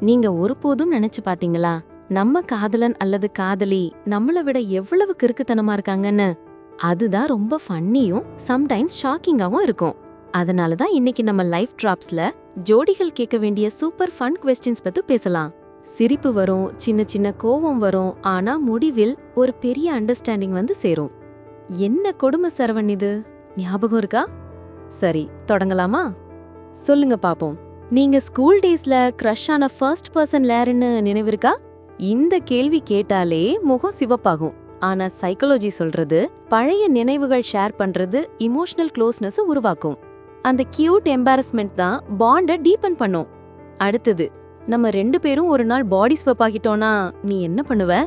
நீங்க ஒருபோதும் நினைச்சு பாத்தீங்களா? நம்ம காதலன் அல்லது காதலி நம்மள விட எவ்வளவு கிறுக்குத்தனமா இருக்காங்கன்னு? அதுதான் ரொம்ப ஃபன்னியும் சம்டைம்ஸ் ஷாக்கிங்காவும் இருக்கும். அதனால தான் இன்னைக்கு நம்ம லைஃப் டிராப்ஸ்ல ஜோடிகள் கேட்க வேண்டிய சூப்பர் ஃபன் கொஸ்டின்ஸ் பத்தி பேசலாம். சிரிப்பு வரும் சின்ன சின்ன கோவம் வரும் ஆனா முடிவில் ஒரு பெரிய அண்டர்ஸ்டாண்டிங் வந்து சேரும். என்ன கொடுமை சரவன் இது? ஞாபகம் இருக்கா? சரி தொடங்கலாமா? சொல்லுங்க பாப்போம். நீங்க ஸ்கூல் டேஸ்ல க்ரஷ் ஆன ஃபர்ஸ்ட் பர்சன் லேருன்னு நினைவிருக்கா? இந்த கேள்வி கேட்டாலே முகம் சிவப்பாகும். ஆனா சைக்காலஜி சொல்றது பழைய நினைவுகள் ஷேர் பண்றது இமோஷனல் க்ளோஸ்னஸ் உருவாக்கும். அந்த கியூட் எம்பாரஸ்மெண்ட் தான் பாண்ட டீபன் பண்ணும். அடுத்தது நம்ம ரெண்டு பேரும் ஒரு நாள் பாடி ஸ்வப் ஆகிட்டோம்னா நீ என்ன பண்ணுவ?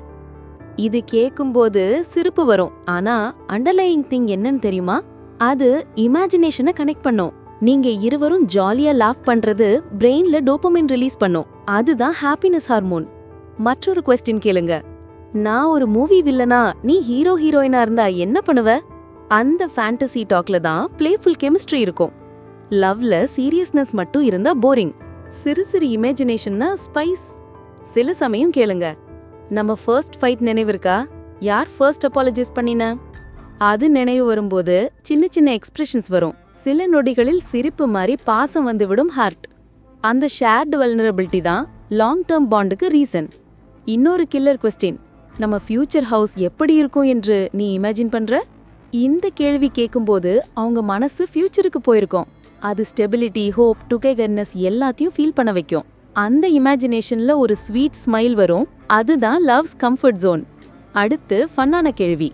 இது கேக்கும்போது சிரிப்பு வரும். ஆனா அண்டர்லையிங் திங் என்னன்னு தெரியுமா? அது இமேஜினேஷனை கனெக்ட் பண்ணும். நீங்க இருவரும் ஜாலியா லாஃப் பண்றது பிரெயின்ல டோப்பமின் ரிலீஸ் பண்ணும். அதுதான் ஹாப்பினஸ் ஹார்மோன் மற்றொரு கொஸ்டின் கேளுங்க. நான் ஒரு மூவி வில்லனா நீ ஹீரோ ஹீரோயினா இருந்தா என்ன பண்ணுவ? அந்த ஃபேண்டசி டாக்ல தான் பிளேஃபுல் கெமிஸ்ட்ரி இருக்கும். லவ்ல சீரியஸ்னஸ் மட்டும் இருந்தா போரிங் சிறு சிறு இமேஜினேஷன்னா ஸ்பைஸ் சில சமயம் கேளுங்க. நம்ம ஃபர்ஸ்ட் ஃபைட் நினைவிருக்கா யார் ஃபர்ஸ்ட் அப்பாலஜைஸ் பண்ணின? அது நினைவு வரும்போது சின்ன சின்ன எக்ஸ்பிரஷன்ஸ் வரும். சில நொடிகளில் சிரிப்பு மாதிரி பாசம் வந்துவிடும் ஹார்ட். அந்த ஷேர்டு வல்னரபிலிட்டி தான் லாங் டேர்ம் பாண்டுக்கு ரீசன். இன்னொரு கில்லர் கொஸ்டின் நம்ம ஃபியூச்சர் ஹவுஸ் எப்படி இருக்கும் என்று நீ இமேஜின் பண்ற? இந்த கேள்வி கேட்கும்போது அவங்க மனசு ஃபியூச்சருக்கு போயிருக்கோம். அது ஸ்டெபிலிட்டி ஹோப் டுகெதர்னஸ் எல்லாத்தையும் ஃபீல் பண்ண வைக்கும். அந்த இமேஜினேஷன்ல ஒரு ஸ்வீட் ஸ்மைல் வரும். அதுதான் லவ்ஸ் கம்ஃபர்ட் ஜோன். அடுத்து ஃபன்னான கேள்வி.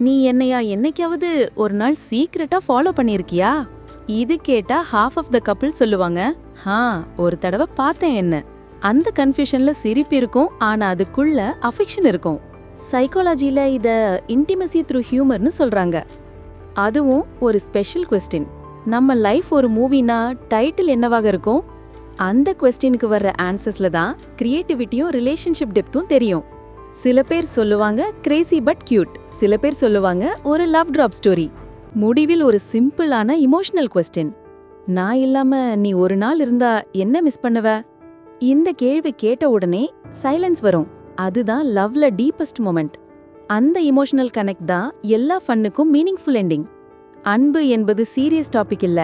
நீ என்னையா என்னைக்காவது ஒரு நாள் சீக்ரெட்டா ஃபாலோ பண்ணிருக்கியா இது கேட்டா ஹாஃப் ஆஃப் த கப்பிள் சொல்லுவாங்க ஹா ஒரு தடவை பார்த்தேன் என்ன. அந்த கன்ஃபியூஷன்ல சிரிப்பு இருக்கும் ஆனா அதுக்குள்ள அஃபெக்ஷன் இருக்கும். சைக்காலஜியில இத இன்டிமசி த்ரூ ஹியூமர்னு சொல்றாங்க. அதுவும் ஒரு ஸ்பெஷல் கொஸ்டின் நம்ம லைஃப் ஒரு மூவினா டைட்டில் என்னவாக இருக்கும்? அந்த கொஸ்டினுக்கு வர்ற ஆன்சர்ஸ்ல தான் கிரியேட்டிவிட்டியும் ரிலேஷன்ஷிப் டெப்த்தும் தெரியும். சில பேர் சொல்லுவாங்க கிரேசி பட் கியூட் சில பேர் சொல்லுவாங்க ஒரு லவ் ட்ராப் ஸ்டோரி முடிவில் ஒரு சிம்பிளான இமோஷனல் கொஸ்டின் நான் இல்லாம நீ ஒரு நாள் இருந்தா என்ன மிஸ் பண்ணுவ? இந்த கேள்வி கேட்ட உடனே சைலன்ஸ் வரும். அதுதான் லவ்ல டீப்பஸ்ட் மொமெண்ட் அந்த இமோஷனல் கனெக்ட் தான் எல்லா ஃபன்னுக்கும் மீனிங்ஃபுல் எண்டிங் அன்பு என்பது சீரியஸ் டாபிக் இல்ல.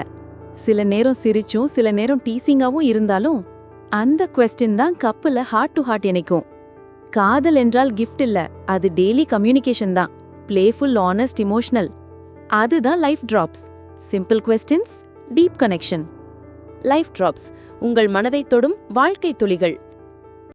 சில நேரம் சிரிச்சும் சில நேரம் டீசிங்காவும் இருந்தாலும் அந்த கொஸ்டின் தான் கப்புல ஹார்ட் டு ஹார்ட் இணைக்கும். காதல் என்றால் கிஃப்ட் இல்ல. அது டெய்லி கம்யூனிகேஷன் தான். பிளேஃபுல் ஆனஸ்ட் இமோஷனல் அதுதான் life drops simple questions deep connection life drops உங்கள் மனதை தொடும் வாழ்க்கை துளிகள்.